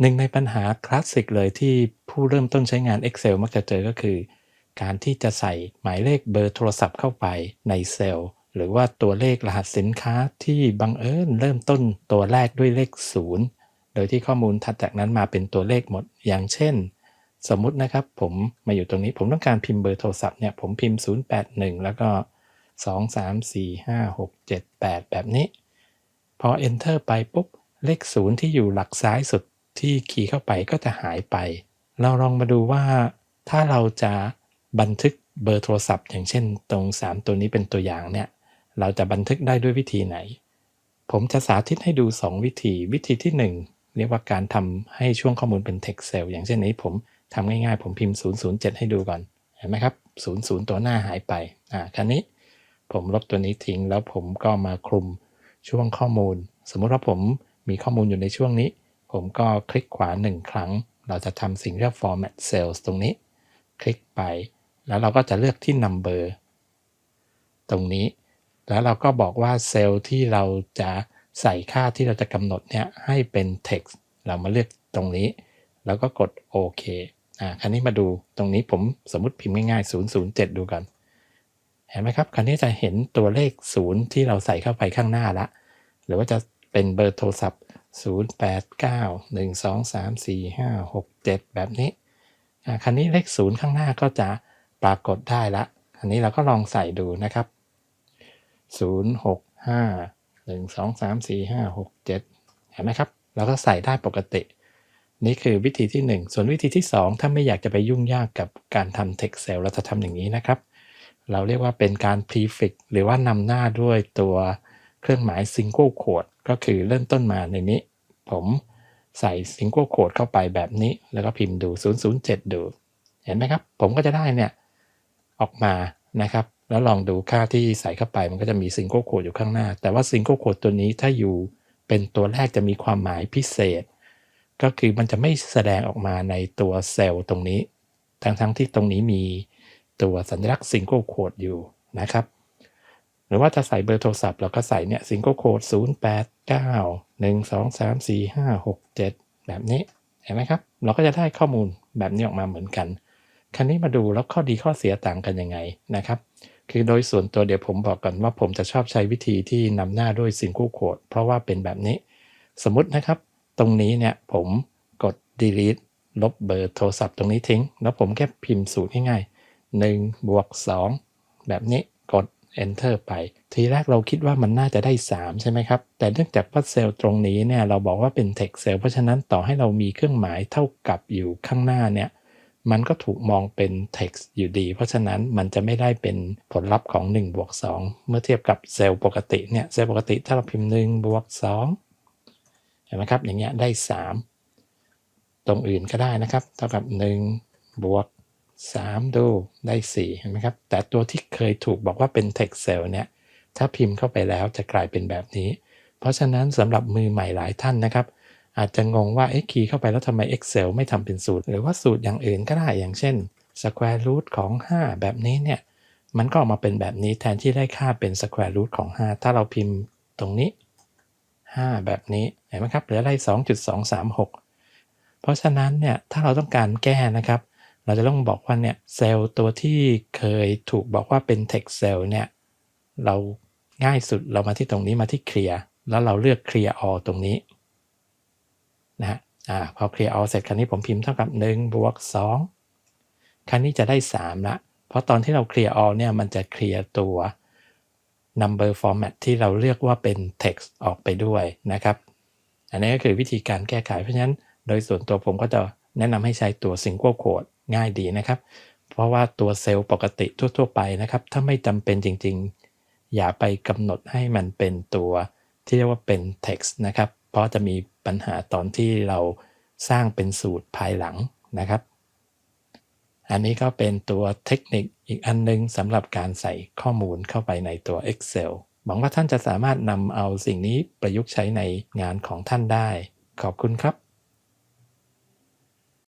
หนึ่งในปัญหาคลาสสิกเลยที่ผู้เริ่มต้นใช้งาน Excel มักจะเจอก็คือ การที่จะใส่หมายเลขเบอร์โทรศัพท์เข้าไปในเซลล์หรือว่าตัวเลขรหัสสินค้าที่บังเอิญเริ่มต้นตัวแรกด้วยเลข 0 โดยที่ข้อมูลถัดจากนั้นมาเป็นตัวเลขหมด อย่างเช่น สมมุตินะครับผมมาอยู่ตรงนี้ผมต้องการพิมพ์เบอร์โทรศัพท์เนี่ยผมพิมพ์ 081 แล้วก็ 2 3 4 5 6 7 8 แบบนี้ พอ enter ไปปุ๊บเลข 0 ที่อยู่หลักซ้ายสุด ที่คีย์เข้าไปก็จะหายไป เราลองมาดูว่า ถ้าเราจะบันทึกเบอร์โทรศัพท์ อย่างเช่นตรง 3 ตัวนี้เป็นตัวอย่างเนี่ย เราจะบันทึกได้ด้วยวิธีไหน ผมจะสาธิตให้ดู 2 วิธี วิธีที่ 1 เรียกว่าการทำให้ช่วงข้อมูลเป็น text cell อย่างเช่นนี้ผมทำง่ายๆ ผมพิมพ์ 007 ให้ดูก่อน เห็นไหมครับ 00 ตัวหน้าหายไป อ่า คราวนี้ผมลบตัวนี้ทิ้งแล้วผมก็มาคลุมช่วงข้อมูล สมมุติว่าผมมีข้อมูลอยู่ในช่วงนี้ ผมก็คลิกขวา 1 ครั้ง เราจะทำสิ่งเรียก format cells ตรงนี้ คลิกไป แล้วเราก็จะเลือกที่ number ตรงนี้ แล้วเราก็บอกว่าเซลล์ที่เราจะใส่ค่าที่เราจะกำหนดเนี่ยให้เป็น text เรามาเลือกตรงนี้ แล้วก็กดโอเคอ่าคราวนี้มาดูตรงนี้ผมสมมติพิมพ์ง่ายๆ007 ดูกันเห็นไหมครับ คราวนี้จะเห็นตัวเลข 0 ที่เราใส่เข้าไปข้างหน้าละ หรือว่าจะเป็นเบอร์โทรศัพท์ 089 1 2 3 4 5 6 7 แบบนี้อ่าคราวนี้เลข 0 ข้างหน้าก็จะปรากฏได้ละอันนี้เราก็ลองใส่ดูนะครับ 065 1 2 3 4 5 6 7 เห็นไหมครับ เราก็ใส่ได้ปกติ นี่คือวิธีที่ 1 ส่วนวิธีที่ 2 ถ้าไม่อยากจะไปยุ่งยากกับการทำ text cell เราจะทำอย่างนี้นะครับ เราเรียกว่าเป็นการ prefix หรือว่านำหน้าด้วยตัว เครื่องหมาย single quote ก็คือเริ่มต้นมาในนี้ ผมใส่ single quote เข้าไปแบบนี้ แล้วก็พิมพ์ดู 007 ดู เห็นไหมครับ ผมก็จะได้เนี่ย ออกมานะครับ แล้วลองดูค่าที่ใส่เข้าไปมันก็จะมี single quote อยู่ข้างหน้า แต่ว่า single quote ตัวนี้ถ้าอยู่เป็นตัวแรกจะมีความหมายพิเศษ ก็คือมันจะไม่แสดงออกมาในตัวเซลล์ตรงนี้ ทั้งทั้งที่ตรงนี้มีตัวสัญลักษณ์ single quote อยู่นะครับ หรือว่าจะใส่เบอร์โทรศัพท์เราก็ใส่เนี่ย single quote 0 8 9 1 2 3 4 5 6 7 แบบนี้ เห็นไหมครับ เราก็จะได้ข้อมูลแบบนี้ออกมาเหมือนกัน คราวนี้มาดูแล้วข้อดีข้อเสียต่างกันยังไงนะครับ คือโดยส่วนตัวเดี๋ยวผมบอกก่อนว่าผมจะชอบใช้วิธีที่นำหน้าด้วย single quote เพราะว่าเป็นแบบนี้ สมมตินะครับ ตรงนี้เนี่ยผมกด delete ลบเบอร์โทรศัพท์ตรงนี้ทิ้ง แล้วผมแค่พิมพ์สูตรง่ายๆ1บวก2แบบนี้ enter ไป ทีแรกเราคิดว่ามันน่าจะได้ 3 ใช่ไหมครับ แต่เนื่องจากว่าเซลล์ตรงนี้เนี่ยเราบอกว่าเป็น text cell เพราะฉะนั้นต่อให้เรามีเครื่องหมายเท่ากับอยู่ข้างหน้าเนี่ยมันก็ถูกมองเป็น text อยู่ดี เพราะฉะนั้นมันจะไม่ได้เป็นผลลัพธ์ของ1บวก2เมื่อเทียบกับเซลล์ปกติเนี่ยเซลล์ปกติถ้าเราพิมพ์1บวก2เห็นไหมครับอย่างเงี้ยได้ 3 ตรงอื่นก็ได้นะครับ เท่ากับ1บวก 3 ดูได้ 4 เห็นไหมครับ แต่ตัวที่เคยถูกบอกว่าเป็น text cell เนี่ย ถ้าพิมพ์เข้าไปแล้วจะกลายเป็นแบบนี้ เพราะฉะนั้นสำหรับมือใหม่หลายท่านนะครับ อาจจะงงว่าเอ๊ะคีย์เข้าไปแล้วทำไม Excel ไม่ทำเป็นสูตร หรือว่าสูตรอย่างอื่นก็ได้อย่างเช่น square root ของ 5 แบบนี้เนี่ย มันก็ออกมาเป็นแบบนี้แทนที่ได้ค่าเป็น square root ของ 5 ถ้าเราพิมพ์ตรงนี้ 5 แบบนี้เห็นไหมครับเหลือได้2.236 เพราะฉะนั้นเนี่ยถ้าเราต้องการแก้นะครับ เราจะต้องบอกว่าเนี่ยเซลล์ตัวที่เคยถูกบอกว่าเป็น text cell เนี่ยเราง่ายสุดเรามาที่ตรงนี้มาที่ clear แล้วเราเลือก clear all ตรงนี้นะฮะอ่าพอ clear all เสร็จคราวนี้ผมพิมพ์เท่ากับ1บวก2คราวนี้จะได้ 3 ละ เพราะตอนที่เรา clear all เนี่ยมันจะ clear ตัว number format ที่เราเลือกว่าเป็น text ออกไปด้วยนะครับ อันนี้ก็คือวิธีการแก้ไขเพราะฉะนั้น โดยส่วนตัวผมก็จะแนะนำให้ใช้ตัว single quote ง่ายดีนะครับ เพราะว่าตัวเซลล์ปกติทั่ว ๆ ไปนะครับ ถ้าไม่จำเป็นจริง ๆ อย่าไปกำหนดให้มันเป็นตัวที่เรียกว่าเป็น text นะครับ เพราะจะมีปัญหาตอนที่เราสร้างเป็นสูตรภายหลังนะครับ อันนี้ก็เป็นตัวเทคนิคอีกอันนึงสำหรับการใส่ข้อมูลเข้าไปในตัว Excel หวังว่าท่านจะสามารถนำเอาสิ่งนี้ประยุกต์ใช้ในงานของท่านได้ ขอบคุณครับ